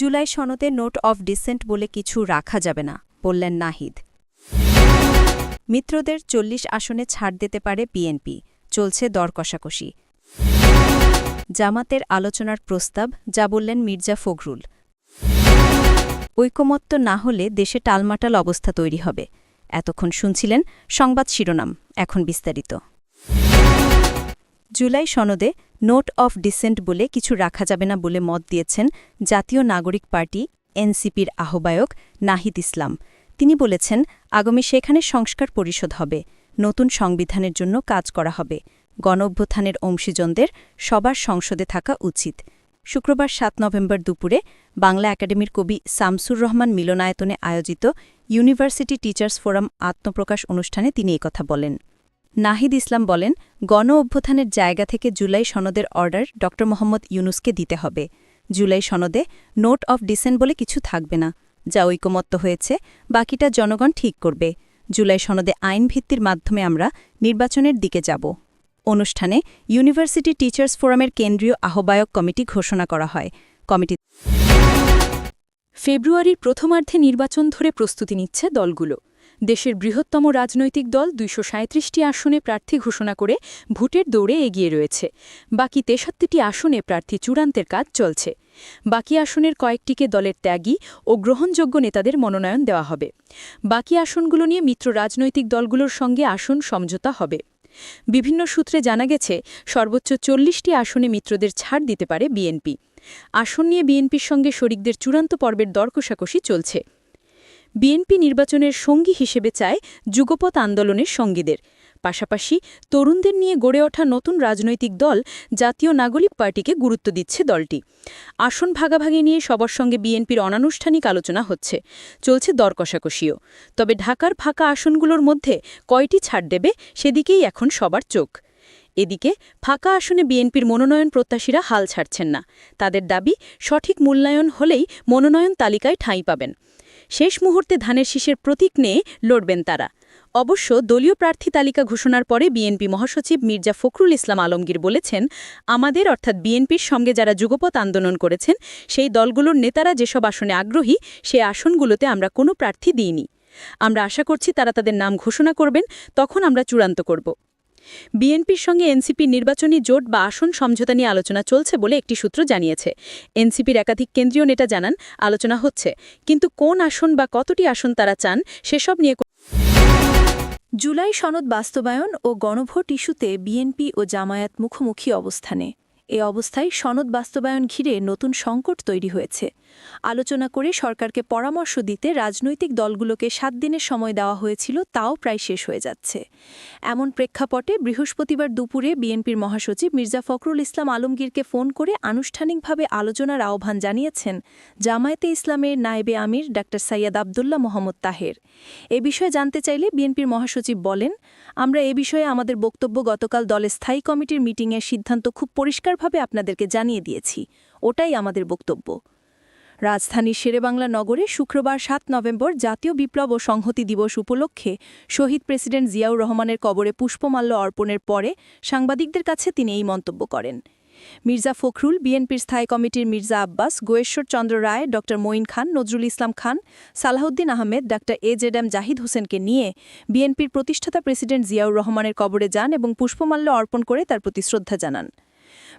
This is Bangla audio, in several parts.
জুলাই সনদে নোট অফ ডিসেন্ট বলে কিছু রাখা যাবে না, বললেন নাহিদ। মিত্রদের চল্লিশ আসনে ছাড় দিতে পারে বিএনপি, চলছে দর কষাকষি। জামাতের আলোচনার প্রস্তাব, যা বললেন মির্জা ফখরুল। ঐকমত্য না হলে দেশে টালমাটাল অবস্থা তৈরি হবে। এতক্ষণ শুনছিলেন সংবাদ শিরোনাম, এখন বিস্তারিত। জুলাই সনদে নোট অফ ডিসেন্ট বলে কিছু রাখা যাবে না বলে মত দিয়েছেন জাতীয় নাগরিক পার্টি এনসিপির আহ্বায়ক নাহিদ ইসলাম। তিনি বলেছেন, আগামী সেখানে সংস্কার পরিষদ হবে, নতুন সংবিধানের জন্য কাজ করা হবে। গণ অভ্যুত্থানের অংশীজনদের সবার সংসদে থাকা উচিত। শুক্রবার সাত নভেম্বর দুপুরে বাংলা একাডেমির কবি শামসুর রহমান মিলনায়তনে আয়োজিত ইউনিভার্সিটি টিচার্স ফোরাম আত্মপ্রকাশ অনুষ্ঠানে তিনি কথা বলেন। নাহিদ ইসলাম বলেন, গণ অভ্যুত্থানের জায়গা থেকে জুলাই সনদের অর্ডার ড. মোহাম্মদ ইউনুসকে দিতে হবে। জুলাই সনদে নোট অফ ডিসেন্ট বলে কিছু থাকবে না, যা ঐকমত্য হয়েছে, বাকিটা জনগণ ঠিক করবে। জুলাই সনদে আইন ভিত্তির মাধ্যমে আমরা নির্বাচনের দিকে যাব। অনুষ্ঠানে ইউনিভার্সিটি টিচার্স ফোরামের কেন্দ্রীয় আহ্বায়ক কমিটি ঘোষণা করা হয়। কমিটি ফেব্রুয়ারির প্রথমার্ধে নির্বাচন ধরে প্রস্তুতি নিচ্ছে দলগুলো। দেশের বৃহত্তম রাজনৈতিক দল দুইশো সাঁত্রিশটি আসনে প্রার্থী ঘোষণা করে ভোটের দৌড়ে এগিয়ে রয়েছে। বাকি তেষট্টিটি আসনে প্রার্থী চূড়ান্তের কাজ চলছে। বাকি আসনের কয়েকটিকে দলের ত্যাগী ও গ্রহণযোগ্য নেতাদের মনোনয়ন দেওয়া হবে। বাকি আসনগুলো নিয়ে মিত্র রাজনৈতিক দলগুলোর সঙ্গে আসন সমঝোতা হবে। বিভিন্ন সূত্রে জানা গেছে, সর্বোচ্চ চল্লিশটি আসনে মিত্রদের ছাড় দিতে পারে বিএনপি। আসন নিয়ে বিএনপির সঙ্গে শরিকদের চূড়ান্ত পর্বের দর কষাকষি চলছে। বিএনপি নির্বাচনের সঙ্গী হিসেবে চায় যুগপৎ আন্দোলনের সঙ্গীদের। পাশাপাশি তরুণদের নিয়ে গড়ে ওঠা নতুন রাজনৈতিক দল জাতীয় নাগরিক পার্টিকে গুরুত্ব দিচ্ছে দলটি। আসন ভাগাভাগি নিয়ে সবার সঙ্গে বিএনপির অনানুষ্ঠানিক আলোচনা হচ্ছে, চলছে দর কষাকষিও। তবে ঢাকার ফাঁকা আসনগুলোর মধ্যে কয়টি ছাড় দেবে সেদিকেই এখন সবার চোখ। এদিকে ফাঁকা আসনে বিএনপির মনোনয়ন প্রত্যাশীরা হাল ছাড়ছেন না। তাদের দাবি, সঠিক মূল্যায়ন হলেই মনোনয়ন তালিকায় ঠাঁই পাবেন। শেষ মুহূর্তে ধানের শীষের প্রতীক নিয়ে লড়বেন তারা। অবশ্য দলীয় প্রার্থী তালিকা ঘোষণার পরে বিএনপি মহাসচিব মির্জা ফখরুল ইসলাম আলমগীর বলেছেন, আমাদের অর্থাৎ বিএনপির সঙ্গে যারা যুগপৎ আন্দোলন করেছেন, সেই দলগুলোর নেতারা যেসব আসনে আগ্রহী, সে আসনগুলোতে আমরা কোনো প্রার্থী দিইনি। আমরা আশা করছি তারা তাদের নাম ঘোষণা করবেন, তখন আমরা চূড়ান্ত করব। বিএনপির সঙ্গে এনসিপি নির্বাচনী জোট বা আসন সমঝোতা নিয়ে আলোচনা চলছে বলে একটি সূত্র জানিয়েছে। এনসিপির একাধিক কেন্দ্রীয় নেতা জানান, আলোচনা হচ্ছে, কিন্তু কোন আসন বা কতটি আসন তারা চান সেসব নিয়ে জুলাই সনদ বাস্তবায়ন ও গণভোট ইস্যুতে বিএনপি ও জামায়াত মুখোমুখি অবস্থানে। এ অবস্থায় সনদ বাস্তবায়ন ঘিরে নতুন সংকট তৈরি হয়েছে। আলোচনা করে সরকারকে পরামর্শ দিতে রাজনৈতিক দলগুলোকে সাত দিনের সময় দেওয়া হয়েছিল, তাও প্রায় শেষ হয়ে যাচ্ছে। এমন প্রেক্ষাপটে বৃহস্পতিবার দুপুরে বিএনপির মহাসচিব মির্জা ফখরুল ইসলাম আলমগীরকে ফোন করে আনুষ্ঠানিকভাবে আলোচনার আহ্বান জানিয়েছেন জামায়াতে ইসলামের নায়েবে আমির ডা. সাইয়াদ আবদুল্লাহ মোহাম্মদ তাহের। এ বিষয়ে জানতে চাইলে বিএনপির মহাসচিব বলেন, আমরা এ বিষয়ে আমাদের বক্তব্য গতকাল দলের স্থায়ী কমিটির মিটিংয়ের সিদ্ধান্ত খুব পরিষ্কারভাবে আপনাদেরকে জানিয়ে দিয়েছি। ওটাই আমাদের বক্তব্য। রাজধানীর শেরেবাংলা নগরে শুক্রবার সাত নভেম্বর জাতীয় বিপ্লব ও সংহতি দিবস উপলক্ষে শহীদ প্রেসিডেন্ট জিয়াউর রহমানের কবরে পুষ্পমাল্য অর্পণের পরে সাংবাদিকদের কাছে তিনি এই মন্তব্য করেন। মির্জা ফখরুল, বিএনপির স্থায়ী কমিটির মির্জা আব্বাস, গোয়েশ্বর চন্দ্র রায়, ড মঈন খান, নজরুল ইসলাম খান, সালাহউদ্দিন আহমেদ, ডা এ জেড এম জাহিদ হোসেনকে নিয়ে বিএনপির প্রতিষ্ঠাতা প্রেসিডেন্ট জিয়াউর রহমানের কবরে যান এবং পুষ্পমাল্য অর্পণ করে তার প্রতি শ্রদ্ধা জানান।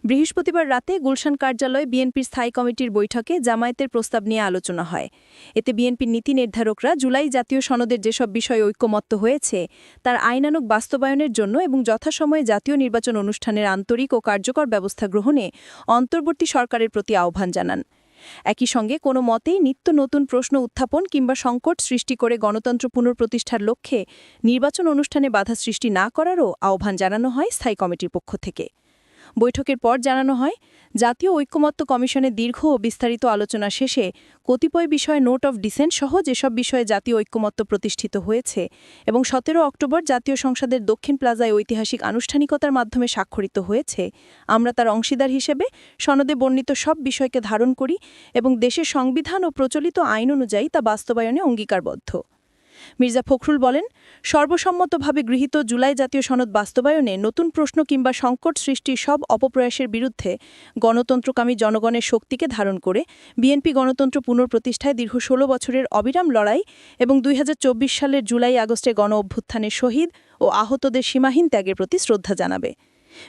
বৃহস্পতিবার রাতে গুলশান কার্যালয়ে বিএনপির স্থায়ী কমিটির বৈঠকে জামায়াতের প্রস্তাব নিয়ে আলোচনা হয়। এতে বিএনপির নীতি নির্ধারকরা জুলাই জাতীয় সনদের যেসব বিষয়ে ঐক্যমত্য হয়েছে, তার আইনানুক বাস্তবায়নের জন্য এবং যথাসময়ে জাতীয় নির্বাচন অনুষ্ঠানের আন্তরিক ও কার্যকর ব্যবস্থা গ্রহণে অন্তর্বর্তী সরকারের প্রতি আহ্বান জানান। একই সঙ্গে কোনো মতেই নিত্য নতুন প্রশ্ন উত্থাপন কিংবা সংকট সৃষ্টি করে গণতন্ত্র পুনঃপ্রতিষ্ঠার লক্ষ্যে নির্বাচন অনুষ্ঠানে বাধা সৃষ্টি না করারও আহ্বান জানানো হয় স্থায়ী কমিটির পক্ষ থেকে। বৈঠকের পর জানানো হয়, জাতীয় ঐক্যমত্য কমিশনের দীর্ঘ ও বিস্তারিত আলোচনা শেষে কতিপয় বিষয়ে নোট অফ ডিসেন্ট সহ যেসব বিষয়ে জাতীয় ঐক্যমত্য প্রতিষ্ঠিত হয়েছে এবং সতেরো অক্টোবর জাতীয় সংসদের দক্ষিণ প্লাজায় ঐতিহাসিক আনুষ্ঠানিকতার মাধ্যমে স্বাক্ষরিত হয়েছে, আমরা তার অংশীদার হিসেবে সনদে বর্ণিত সব বিষয়কে ধারণ করি এবং দেশের সংবিধান ও প্রচলিত আইন অনুযায়ী তা বাস্তবায়নে অঙ্গীকারবদ্ধ। মির্জা ফখরুল বলেন, সর্বসম্মতভাবে গৃহীত জুলাই জাতীয় সনদ বাস্তবায়নে নতুন প্রশ্ন কিংবা সংকট সৃষ্টির সব অপপ্রয়াসের বিরুদ্ধে গণতন্ত্রকামী জনগণের শক্তিকে ধারণ করে বিএনপি গণতন্ত্র পুনঃপ্রতিষ্ঠায় দীর্ঘ ষোলো বছরের অবিরাম লড়াই এবং দুই হাজার চব্বিশ সালের জুলাই আগস্টে গণ অভ্যুত্থানের শহীদ ও আহতদের সীমাহীন ত্যাগের প্রতি শ্রদ্ধা জানাবে।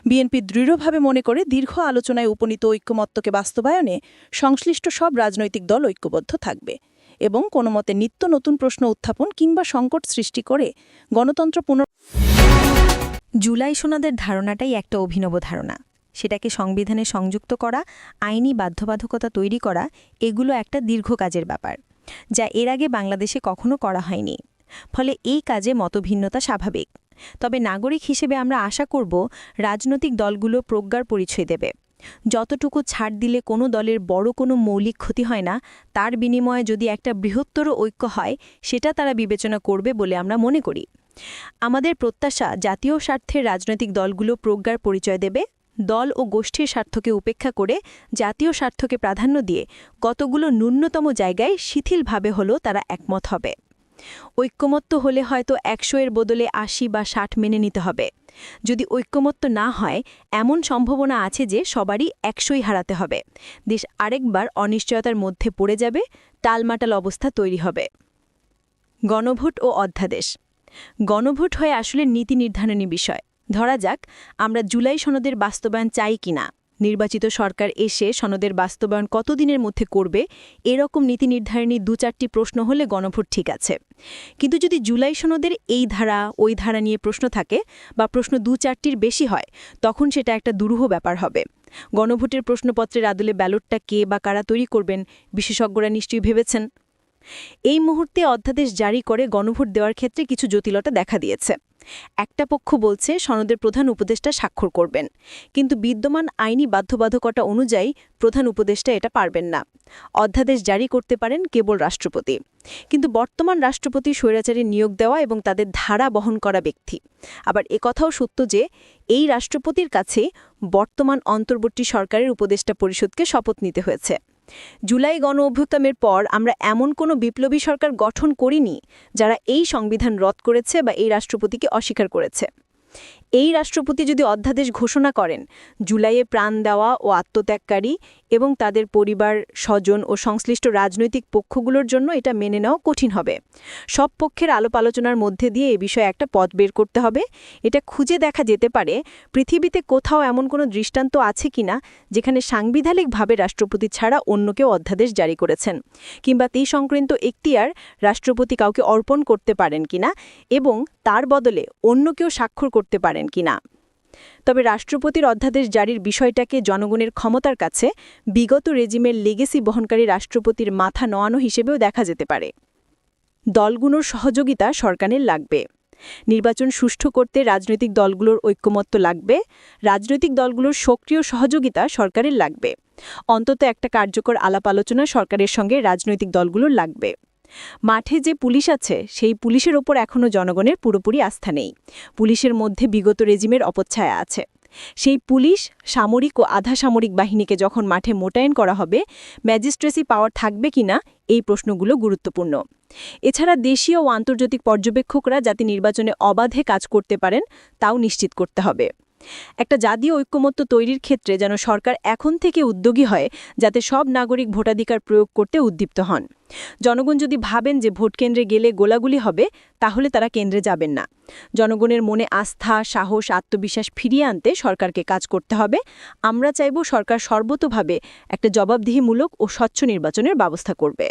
বিএনপি দৃঢ়ভাবে মনে করে দীর্ঘ আলোচনায় উপনীত ঐক্যমত্যকে বাস্তবায়নে সংশ্লিষ্ট সব রাজনৈতিক দল ঐক্যবদ্ধ থাকবে। এবং কোনো মতে নিত্য নতুন প্রশ্ন উত্থাপন কিংবা সংকট সৃষ্টি করে গণতন্ত্র পুনঃ জুলাই সোনাদের ধারণাটাই একটা অভিনব ধারণা। সেটাকে সংবিধানে সংযুক্ত করা, আইনি বাধ্যবাধকতা তৈরি করা, এগুলো একটা দীর্ঘ কাজের ব্যাপার, যা এর আগে বাংলাদেশে কখনো করা হয়নি। ফলে এই কাজে মতভিন্নতা স্বাভাবিক। তবে নাগরিক হিসেবে আমরা আশা করব, রাজনৈতিক দলগুলো প্রজ্ঞার পরিচয় দেবে। যতটুকু ছাড় দিলে কোনো দলের বড় কোনো মৌলিক ক্ষতি হয় না, তার বিনিময়ে যদি একটা বৃহত্তর ঐক্য হয়, সেটা তারা বিবেচনা করবে বলে আমরা মনে করি। আমাদের প্রত্যাশা, জাতীয় স্বার্থের রাজনৈতিক দলগুলো প্রজ্ঞার পরিচয় দেবে, দল ও গোষ্ঠীর স্বার্থকে উপেক্ষা করে, জাতীয় স্বার্থকে প্রাধান্য দিয়ে, কতগুলো ন্যূনতম জায়গায় শিথিলভাবে হলেও তারা একমত হবে। ঐক্যমত্য হলে হয়তো একশো এর বদলে আশি বা ষাট মেনে নিতে হবে। যদি ঐক্যমত্য না হয়, এমন সম্ভাবনা আছে যে সবারই একশোই হারাতে হবে। দেশ আরেকবার অনিশ্চয়তার মধ্যে পড়ে যাবে, টালমাটাল অবস্থা তৈরি হবে। গণভোট ও অধ্যাদেশ। গণভোট হয়ে আসলে নীতি নির্ধারণী বিষয়। ধরা যাক, আমরা জুলাই সনদের বাস্তবায়ন চাই কিনা। নির্বাচিত সরকার এসে সনদের বাস্তবায়ন কতদিনের মধ্যে করবে, এরকম নীতি নির্ধারণী দু চারটি প্রশ্ন হলে গণভোট ঠিক আছে। কিন্তু যদি জুলাই সনদের এই ধারা, ওই ধারা নিয়ে প্রশ্ন থাকে বা প্রশ্ন দু চারটির বেশি হয়, তখন সেটা একটা দুরূহ ব্যাপার হবে। গণভোটের প্রশ্নপত্রের আদলে ব্যালটটা কে বা কারা তৈরি করবেন, বিশেষজ্ঞরা নিশ্চয়ই ভেবেছেন। এই মুহূর্তে অধ্যাদেশ জারি করে গণভোট দেওয়ার ক্ষেত্রে কিছু জটিলতা দেখা দিয়েছে। একটা পক্ষ বলছে, সনদের প্রধান উপদেষ্টা স্বাক্ষর করবেন। কিন্তু বিদ্যমান আইনি বাধ্যবাধকতা অনুযায়ী প্রধান উপদেষ্টা এটা পারবেন না। অধ্যাদেশ জারি করতে পারেন কেবল রাষ্ট্রপতি। কিন্তু বর্তমান রাষ্ট্রপতি স্বৈরাচারী নিয়োগ দেওয়া এবং তাদের ধারা বহন করা ব্যক্তি। আবার একথাও সত্য যে, এই রাষ্ট্রপতির কাছে বর্তমান অন্তর্বর্তী সরকারের উপদেষ্টা পরিষদকে শপথ নিতে হয়েছে। জুলাই গণ অভ্যুত্থানের পর আমরা এমন কোনো বিপ্লবী সরকার গঠন করিনি যারা এই সংবিধান রদ করেছে বা এই রাষ্ট্রপতিকে অস্বীকার করেছে। এই রাষ্ট্রপতি যদি অধ্যাদেশ ঘোষণা করেন, জুলাইয়ে প্রাণ দেওয়া ও আত্মত্যাগকারী এবং তাদের পরিবার, স্বজন ও সংশ্লিষ্ট রাজনৈতিক পক্ষগুলোর জন্য এটা মেনে নেওয়া কঠিন হবে। সব পক্ষের আলোপ আলোচনার মধ্যে দিয়ে এ বিষয়ে একটা পথ বের করতে হবে। এটা খুঁজে দেখা যেতে পারে, পৃথিবীতে কোথাও এমন কোনো দৃষ্টান্ত আছে কিনা, যেখানে সাংবিধানিকভাবে রাষ্ট্রপতি ছাড়া অন্য কেউ অধ্যাদেশ জারি করেছেন, কিংবা তে সংক্রান্ত এখতিয়ার রাষ্ট্রপতি কাউকে অর্পণ করতে পারেন কিনা এবং তার বদলে অন্য কেউ স্বাক্ষর করতে পারেন কিনা। তবে রাষ্ট্রপতির অধ্যাদেশ জারির বিষয়টাকে জনগণের ক্ষমতার কাছে বিগত রেজিমের লেগেসি বহনকারী রাষ্ট্রপতির মাথা নোয়ানো হিসেবেও দেখা যেতে পারে। দলগুলোর সহযোগিতা সরকারের লাগবে। নির্বাচন সুষ্ঠু করতে রাজনৈতিক দলগুলোর ঐক্যমত্য লাগবে। রাজনৈতিক দলগুলোর সক্রিয় সহযোগিতা সরকারের লাগবে। অন্তত একটা কার্যকর আলাপ আলোচনা সরকারের সঙ্গে রাজনৈতিক দলগুলোর লাগবে। মাঠে যে পুলিশ আছে, সেই পুলিশের ওপর এখনও জনগণের পুরোপুরি আস্থা নেই। পুলিশের মধ্যে বিগত রেজিমের অপচ্ছায়া আছে। সেই পুলিশ সামরিক ও আধা সামরিক বাহিনীকে যখন মাঠে মোটায়েন করা হবে, ম্যাজিস্ট্রেসি পাওয়ার থাকবে কিনা এই প্রশ্নগুলো গুরুত্বপূর্ণ। এছাড়া দেশীয় ও আন্তর্জাতিক পর্যবেক্ষকরা যাতে নির্বাচনে অবাধে কাজ করতে পারেন, তাও নিশ্চিত করতে হবে। একটা জাতীয় ঐক্যমত্য তৈরির ক্ষেত্রে যেন সরকার এখন থেকে উদ্যোগী হয়, যাতে সব নাগরিক ভোটাধিকার প্রয়োগ করতে উদ্দীপ্ত হন। জনগণ যদি ভাবেন যে ভোট কেন্দ্রে গেলে গোলাগুলি হবে, তাহলে তারা কেন্দ্রে যাবেন না। জনগণের মনে আস্থা, সাহস, আত্মবিশ্বাস ফিরিয়ে আনতে সরকারকে কাজ করতে হবে। আমরা চাইব সরকার সর্বতোভাবে একটা জবাবদিহিমূলক ও স্বচ্ছ নির্বাচনের ব্যবস্থা করবে।